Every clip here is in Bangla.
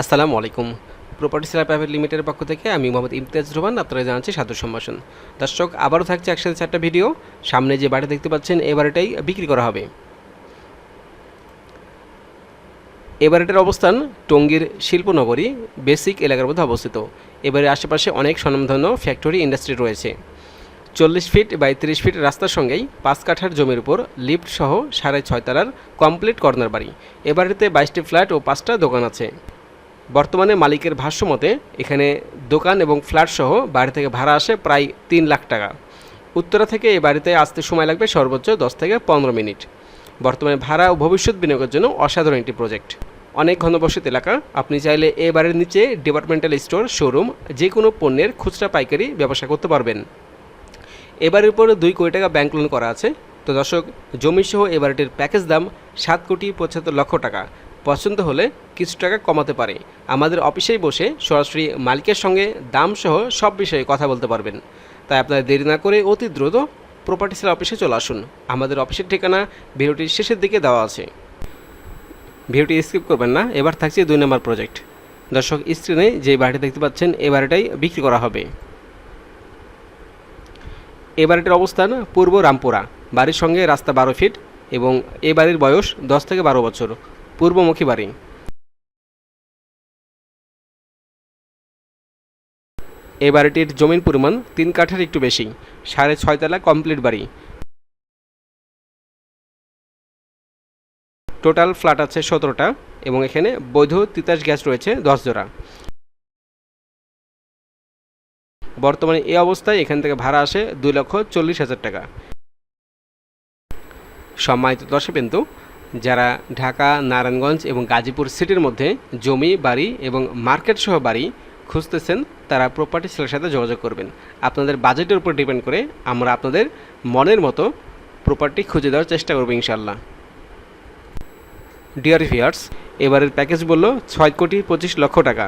আসসালামু আলাইকুম। প্রপার্টি সেলার প্রাইভেট লিমিটেডের পক্ষ থেকে আমি মোহাম্মদ ইমতিয়াজ রহমান আপনারা জানাচ্ছি সাদর সম্ভাষণ। দর্শক, আবারও থাকছে একসাথে চারটা ভিডিও। সামনে যে বাড়ি দেখতে পাচ্ছেন এই বাড়িটাই বিক্রি করা হবে। এ বাড়িটার অবস্থান টঙ্গীর শিল্পনগরী, বেসিক এলাকার মধ্যে অবস্থিত। এবারে আশেপাশে অনেক স্বনামধন্য ফ্যাক্টরি ইন্ডাস্ট্রি রয়েছে। চল্লিশ ফিট বাই তিরিশ ফিট রাস্তার সঙ্গেই পাঁচ কাঠার জমির উপর লিফট সহ সাড়ে ছয় তলার কমপ্লিট কর্নার বাড়ি। এ বাড়িতে বাইশটি ফ্ল্যাট ও পাঁচটা দোকান আছে। বর্তমানে মালিকের ভাষ্য মতে, এখানে দোকান এবং ফ্ল্যাট সহ বাড়ি থেকে ভাড়া আসে প্রায় তিন লাখ টাকা। উত্তরা থেকে এই বাড়িতে আসতে সময় লাগবে সর্বোচ্চ দশ থেকে পনেরো মিনিট। বর্তমানে ভাড়া ও ভবিষ্যৎ বিনিয়োগের জন্য অসাধারণ একটি প্রজেক্ট। অনেক ঘনবসতি এলাকা, আপনি চাইলে এ বাড়ির নিচে ডিপার্টমেন্টাল স্টোর, শোরুম যে কোনো পণ্যের খুচরা পাইকারি ব্যবসা করতে পারবেন। এবারের উপর দুই কোটি টাকা ব্যাংক লোন করা আছে। তো দর্শক, জমিসহ এ বাড়িটির প্যাকেজ দাম সাত কোটি পঁচাত্তর লক্ষ টাকা। পছন্দ হলে কিছু টাকা কমাতে পারে। আমাদের অফিসেই বসে সরাসরি মালিকের সঙ্গে দাম সহ সব বিষয়ে কথা বলতে পারবেন। তাই আপনারা দেরি না করে অতি দ্রুত প্রপার্টি সেল অফিসে চলে আসুন। আমাদের অফিসের ঠিকানা ভিডিওটির শেষের দিকে দেওয়া আছে। ভিডিওটি স্কিপ করবেন না, এবার থাকছে দুই নম্বর প্রজেক্ট দর্শক স্ক্রিনে যে বাড়িটি দেখতে পাচ্ছেন এই বাড়িটাই বিক্রি করা হবে। এ বাড়িটির অবস্থান পূর্ব রামপুরা। বাড়ির সঙ্গে রাস্তা বারো ফিট এবং এ বাড়ির বয়স দশ থেকে বারো বছর। পূর্বমুখী বাড়ি। এই বাড়িটির জমির পরিমাণ তিন কাঠার একটু বেশি, সাড়ে ছয়তলা কমপ্লিট বাড়ি। টোটাল ফ্ল্যাট আছে সতেরোটা এবং এখানে বৈধ তিতাস গ্যাস রয়েছে দশ জোড়া। বর্তমানে এই অবস্থায় এখান থেকে ভাড়া আসে দুই লক্ষ চল্লিশ হাজার টাকা। সম্মানিত দর্শক কিন্তু যারা ঢাকা, নারায়ণগঞ্জ এবং গাজীপুর সিটির মধ্যে জমি, বাড়ি এবং মার্কেট সহ বাড়ি খুঁজতেছেন, তারা প্রপার্টি সেলের সাথে যোগাযোগ করবেন। আপনাদের বাজেটের উপর ডিপেন্ড করে আমরা আপনাদের মনের মতো প্রপার্টি খুঁজে দেওয়ার চেষ্টা করব ইনশাল্লাহ ডিয়ার ভিয়ার্স এবারের প্যাকেজ বলল ছয় কোটি পঁচিশ লক্ষ টাকা।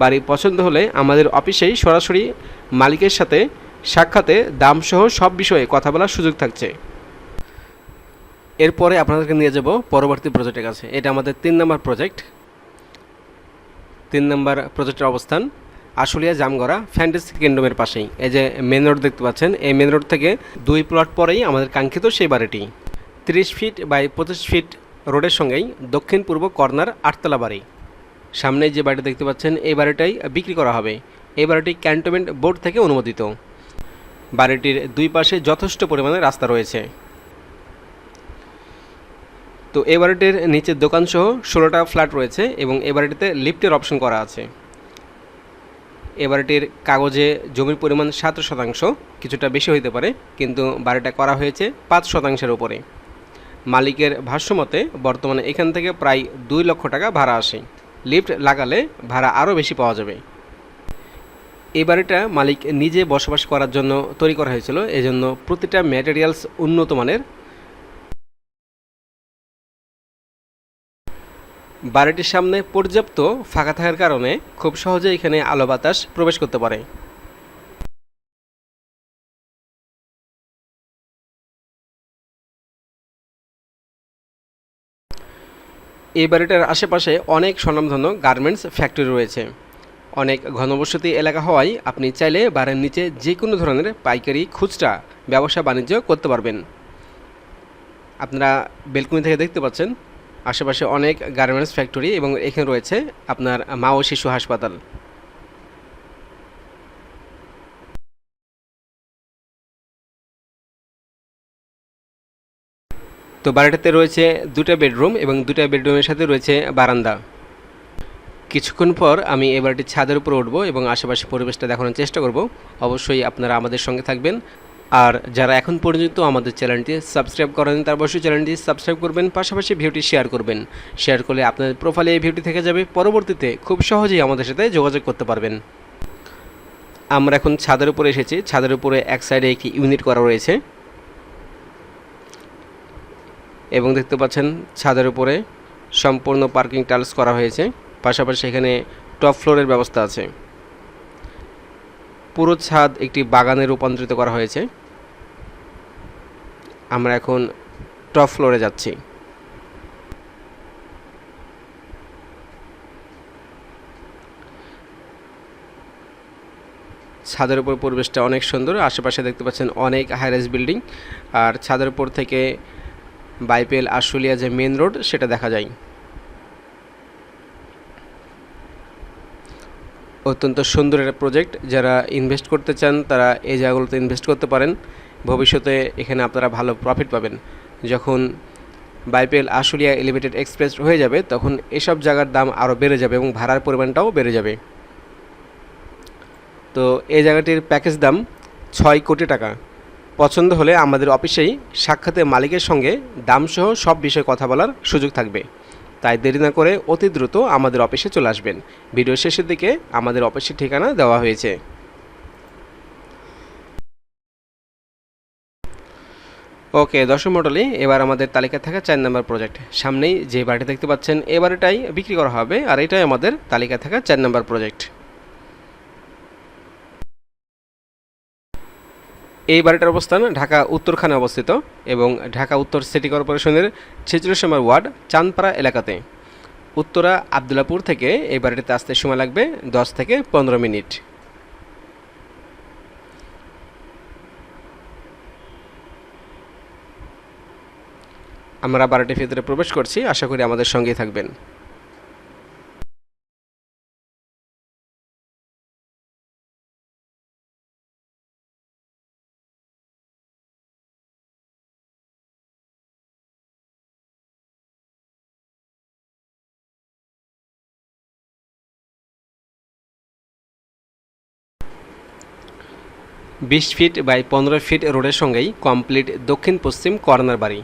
বাড়ি পছন্দ হলে আমাদের অফিসেই সরাসরি মালিকের সাথে সাক্ষাতে দামসহ সব বিষয়ে কথা বলার সুযোগ থাকছে। এরপরে আপনাদেরকে নিয়ে যাব পরবর্তী প্রজেক্টের কাছে। এটা আমাদের তিন নম্বর প্রজেক্ট তিন নম্বর প্রজেক্টের অবস্থান, আশুলিয়া জামগড়া ফ্যান্টাসি কিংডমের পাশেই। এই যে মেন রোড দেখতে পাচ্ছেন, এই মেন রোড থেকে দুই প্লট পরেই আমাদের কাঙ্ক্ষিত সেই বাড়িটি। তিরিশ ফিট বাই পঁচিশ ফিট রোডের সঙ্গেই দক্ষিণ পূর্ব কর্নার আটতলা বাড়ি। সামনে যে বাড়িটা দেখতে পাচ্ছেন, এই বাড়িটাই বিক্রি করা হবে। এই বাড়িটি ক্যান্টনমেন্ট বোর্ড থেকে অনুমোদিত। বাড়িটির দুই পাশে যথেষ্ট পরিমাণে রাস্তা রয়েছে। তো এ বাড়িটির নিচের দোকানসহ ষোলোটা ফ্ল্যাট রয়েছে এবং এ বাড়িটিতে লিফটের অপশন করা আছে। এ বাড়িটির কাগজে জমির পরিমাণ সাত শতাংশ, কিছুটা বেশি হইতে পারে, কিন্তু বাড়িটা করা হয়েছে পাঁচ শতাংশের উপরে। মালিকের ভাষ্যমতে বর্তমানে এখান থেকে প্রায় দুই লক্ষ টাকা ভাড়া আসে। লিফট লাগালে ভাড়া আরও বেশি পাওয়া যাবে। এই বাড়িটা মালিক নিজে বসবাস করার জন্য তৈরি করা হয়েছিল, এজন্য প্রতিটা ম্যাটেরিয়ালস উন্নত মানের বাড়িটির সামনে পর্যাপ্ত ফাঁকা থাকার কারণে খুব সহজে এখানে আলো বাতাস প্রবেশ করতে পারে। এই বাড়িটার আশেপাশে অনেক স্বনামধন্য গার্মেন্টস ফ্যাক্টরি রয়েছে। অনেক ঘনবসতি এলাকা হওয়ায় আপনি চাইলে বাড়ির নিচে যে কোনো ধরনের পাইকারি, খুচরা ব্যবসা বাণিজ্য করতে পারবেন। আপনারা বেলকুনি থেকে দেখতে পাচ্ছেন আশেপাশে অনেক গার্মেন্টস ফ্যাক্টরি এবং এখানে রয়েছে আপনার মা ও শিশু হাসপাতাল। তো বাড়িটাতে রয়েছে দুটা বেডরুম এবং দুটা বেডরুমের সাথে রয়েছে বারান্দা। কিছুক্ষণ পর আমি এ বাড়িটির ছাদের উপর উঠবো এবং আশেপাশে পরিবেশটা দেখানোর চেষ্টা করব। অবশ্যই আপনারা আমাদের সঙ্গে থাকবেন। আর যারা এখন পর্যন্ত আমাদের চ্যানেলটি সাবস্ক্রাইব করেন তার অবশ্যই চ্যানেলটি সাবস্ক্রাইব করবেন, পাশাপাশি ভিডিওটি শেয়ার করবেন। শেয়ার করলে আপনাদের প্রোফাইলে এই ভিডিওটি থেকে যাবে। পরবর্তীতে খুব সহজেই আমাদের সাথে যোগাযোগ করতে পারবেন। আমরা এখন ছাদের উপরে এসেছি। ছাদের উপরে এক সাইডে একটি ইউনিট করা রয়েছে। এবং দেখতে পাচ্ছেন, ছাদের উপরে সম্পূর্ণ পার্কিং টাইলস করা হয়েছে। পাশাপাশি এখানে টপ ফ্লোরের ব্যবস্থা আছে। পুরো ছাদ একটি বাগানে রূপান্তরিত করা হয়েছে। আমরা এখন টপ ফ্লোরে যাচ্ছি। ছাদের উপর পরিবেশটা অনেক সুন্দর, আশেপাশে দেখতে পাচ্ছেন অনেক হাইরাইজ বিল্ডিং আর ছাদের উপর থেকে বাইপেল আশুলিয়া যে মেন রোড সেটা দেখা যায়। অত্যন্ত সুন্দর একটা প্রজেক্ট যারা ইনভেস্ট করতে চান, তারা এই জায়গাগুলোতে ইনভেস্ট করতে পারেন। ভবিষ্যতে এখানে আপনারা ভালো প্রফিট পাবেন। যখন বাইপেল আশুলিয়া এলিভেটেড এক্সপ্রেস হয়ে যাবে, তখন এসব জায়গার দাম আরও বেড়ে যাবে এবং ভাড়ার পরিমাণটাও বেড়ে যাবে। তো এই জায়গাটির প্যাকেজ দাম ছয় কোটি টাকা। পছন্দ হলে আমাদের অফিসেই সাক্ষাতে মালিকের সঙ্গে দামসহ সব বিষয়ে কথা বলার সুযোগ থাকবে। তাই দেরি না করে অতি দ্রুত আমাদের অফিসে চলে আসবেন। ভিডিও শেষের দিকে আমাদের অফিসের ঠিকানা দেওয়া হয়েছে। ওকে দশম মডলে এবার আমাদের তালিকা থাকা চার নম্বর প্রজেক্ট। সামনেই যে বাড়িটা দেখতে পাচ্ছেন, এ বাড়িটাই বিক্রি করা হবে, আর এটাই আমাদের তালিকা থাকা চার নম্বর প্রজেক্ট। এই বাড়িটার অবস্থান ঢাকা উত্তরখানে অবস্থিত এবং ঢাকা উত্তর সিটি কর্পোরেশনের ছেচল্লিশ নম্বর ওয়ার্ড, চাঁদপাড়া এলাকাতে। উত্তরা আবদুল্লাপুর থেকে এই বাড়িটিতে আসতে সময় লাগবে দশ থেকে পনেরো মিনিট। আমরা বাড়িটির ভিতরে প্রবেশ করছি, আশা করি আমাদের সঙ্গেই থাকবেন। বিশ ফিট বাই পনেরো ফিট রোডের সঙ্গেই কমপ্লিট দক্ষিণ পশ্চিম কর্নার বাড়ি।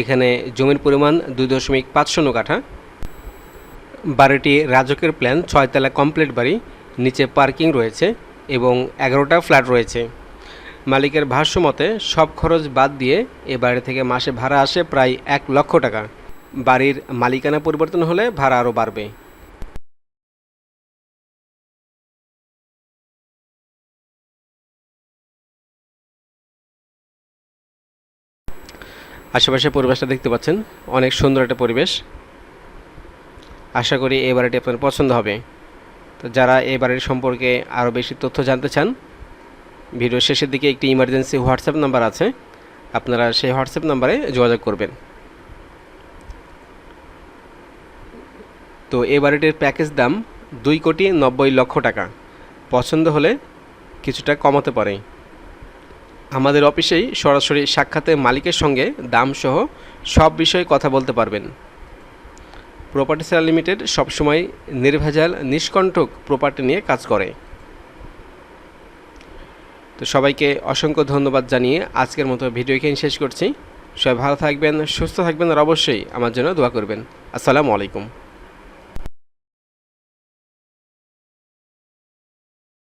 এখানে জমির পরিমাণ দুই দশমিক পাঁচ শূন্য কাঠা। বাড়িটি রাজকের প্ল্যান ছয়তলা কমপ্লিট বাড়ি, নিচে পার্কিং রয়েছে এবং এগারোটা ফ্ল্যাট রয়েছে। মালিকের ভাষ্য মতে, সব খরচ বাদ দিয়ে এ বাড়ি থেকে মাসে ভাড়া আসে প্রায় এক লক্ষ টাকা। বাড়ির মালিকানা পরিবর্তন হলে ভাড়া আরও বাড়বে। আশেপাশে পরিবেশটা দেখতে পাচ্ছেন, অনেক সুন্দর একটা পরিবেশ। আশা করি এই বাড়িটি আপনার পছন্দ হবে। তো যারা এই বাড়ির সম্পর্কে আরও বেশি তথ্য জানতে চান ভিডিও শেষের দিকে একটি ইমার্জেন্সি হোয়াটসঅ্যাপ নাম্বার আছে। আপনারা সেই হোয়াটসঅ্যাপ নাম্বারে যোগাযোগ করবেন। তো এই বাড়িটির প্যাকেজ দাম দুই কোটি নব্বই লক্ষ টাকা। পছন্দ হলে কিছুটা কমাতে পারে। আমাদের অফিসেই সরাসরি সাক্ষাতে মালিকের সঙ্গে দামসহ সব বিষয়ে কথা বলতে পারবেন। প্রপার্টি সেল লিমিটেড সবসময় নির্ভেজাল নিষ্কণ্ঠক প্রপার্টি নিয়ে কাজ করে। তো সবাইকে অসংখ্য ধন্যবাদ জানিয়ে আজকের মতো ভিডিও এখানে শেষ করছি। সবাই ভালো থাকবেন, সুস্থ থাকবেন আর অবশ্যই আমার জন্য দোয়া করবেন। আসসালামু আলাইকুম।